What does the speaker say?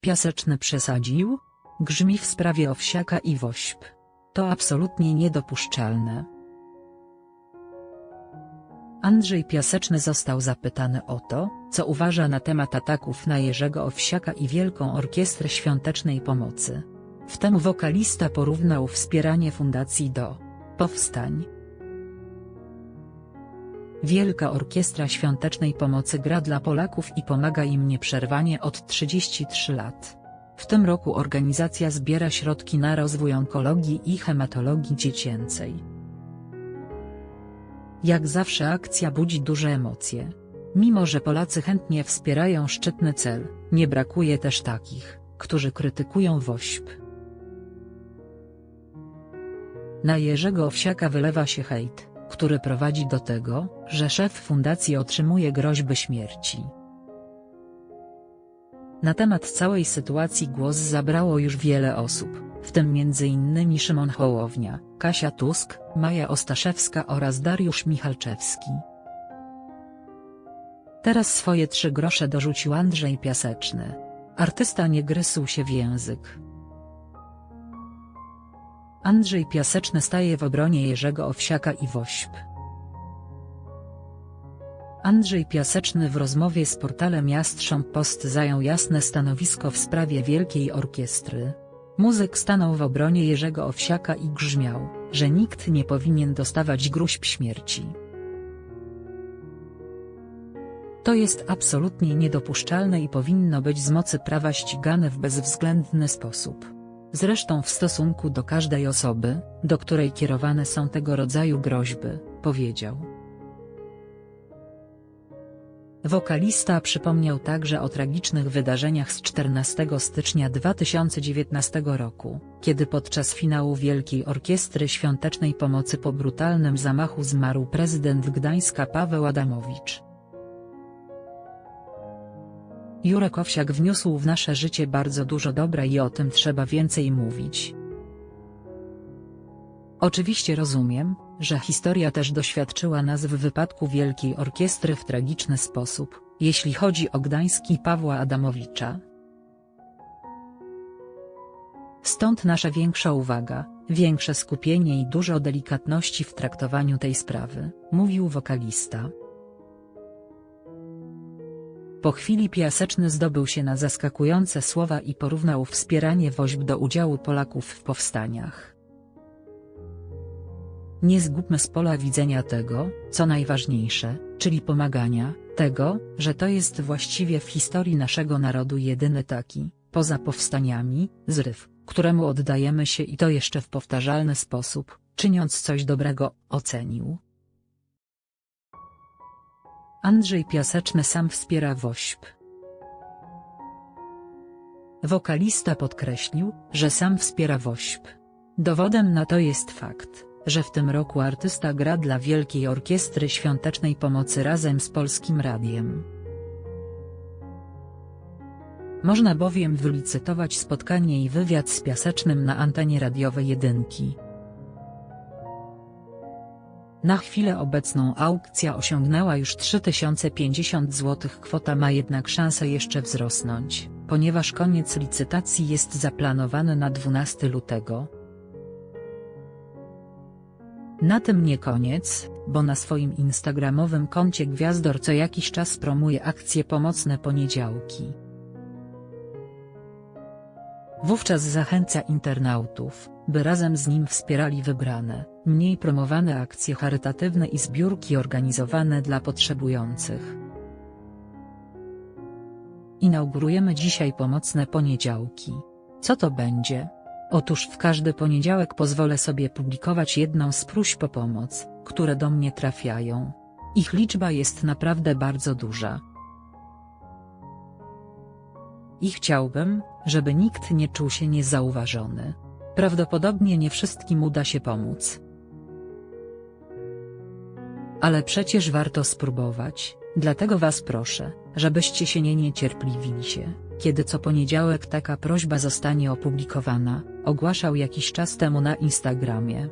Piaseczny przesadził? Grzmi w sprawie Owsiaka i Wośp. To absolutnie niedopuszczalne. Andrzej Piaseczny został zapytany o to, co uważa na temat ataków na Jerzego Owsiaka i Wielką Orkiestrę Świątecznej Pomocy. Wtem wokalista porównał wspieranie fundacji do powstań. Wielka Orkiestra Świątecznej Pomocy gra dla Polaków i pomaga im nieprzerwanie od 33 lat. W tym roku organizacja zbiera środki na rozwój onkologii i hematologii dziecięcej. Jak zawsze akcja budzi duże emocje. Mimo że Polacy chętnie wspierają szczytny cel, nie brakuje też takich, którzy krytykują WOŚP. Na Jerzego Owsiaka wylewa się hejt, który prowadzi do tego, że szef fundacji otrzymuje groźby śmierci. Na temat całej sytuacji głos zabrało już wiele osób, w tym m.in. Szymon Hołownia, Kasia Tusk, Maja Ostaszewska oraz Dariusz Michalczewski. Teraz swoje trzy grosze dorzucił Andrzej Piaseczny. Artysta nie gryzł się w język. Andrzej Piaseczny staje w obronie Jerzego Owsiaka i Wośp. Andrzej Piaseczny w rozmowie z portalem Jastrząb Post zajął jasne stanowisko w sprawie Wielkiej Orkiestry. Muzyk stanął w obronie Jerzego Owsiaka i grzmiał, że nikt nie powinien dostawać gruźb śmierci. To jest absolutnie niedopuszczalne i powinno być z mocy prawa ścigane w bezwzględny sposób. Zresztą w stosunku do każdej osoby, do której kierowane są tego rodzaju groźby, powiedział. Wokalista przypomniał także o tragicznych wydarzeniach z 14 stycznia 2019 roku, kiedy podczas finału Wielkiej Orkiestry Świątecznej Pomocy po brutalnym zamachu zmarł prezydent Gdańska Paweł Adamowicz. Jurek Owsiak wniósł w nasze życie bardzo dużo dobra i o tym trzeba więcej mówić. Oczywiście rozumiem, że historia też doświadczyła nas w wypadku Wielkiej Orkiestry w tragiczny sposób, jeśli chodzi o Gdański Pawła Adamowicza. Stąd nasza większa uwaga, większe skupienie i dużo delikatności w traktowaniu tej sprawy, mówił wokalista. Po chwili Piaseczny zdobył się na zaskakujące słowa i porównał wspieranie woźb do udziału Polaków w powstaniach. Nie zgubmy z pola widzenia tego, co najważniejsze, czyli pomagania, tego, że to jest właściwie w historii naszego narodu jedyny taki, poza powstaniami, zryw, któremu oddajemy się i to jeszcze w powtarzalny sposób, czyniąc coś dobrego, ocenił. Andrzej Piaseczny sam wspiera WOŚP. Wokalista podkreślił, że sam wspiera WOŚP. Dowodem na to jest fakt, że w tym roku artysta gra dla Wielkiej Orkiestry Świątecznej Pomocy razem z Polskim Radiem. Można bowiem wylicytować spotkanie i wywiad z Piasecznym na antenie radiowej jedynki. Na chwilę obecną aukcja osiągnęła już 3050 zł kwota ma jednak szansę jeszcze wzrosnąć, ponieważ koniec licytacji jest zaplanowany na 12 lutego. Na tym nie koniec, bo na swoim instagramowym koncie Gwiazdor co jakiś czas promuje akcje pomocne poniedziałki. Wówczas zachęca internautów, by razem z nim wspierali wybrane, mniej promowane akcje charytatywne i zbiórki organizowane dla potrzebujących. Inaugurujemy dzisiaj pomocne poniedziałki. Co to będzie? Otóż w każdy poniedziałek pozwolę sobie publikować jedną z próśb o pomoc, które do mnie trafiają. Ich liczba jest naprawdę bardzo duża. I chciałbym, żeby nikt nie czuł się niezauważony. Prawdopodobnie nie wszystkim uda się pomóc. Ale przecież warto spróbować, dlatego was proszę, żebyście się nie niecierpliwili się, kiedy co poniedziałek taka prośba zostanie opublikowana, ogłaszał jakiś czas temu na Instagramie.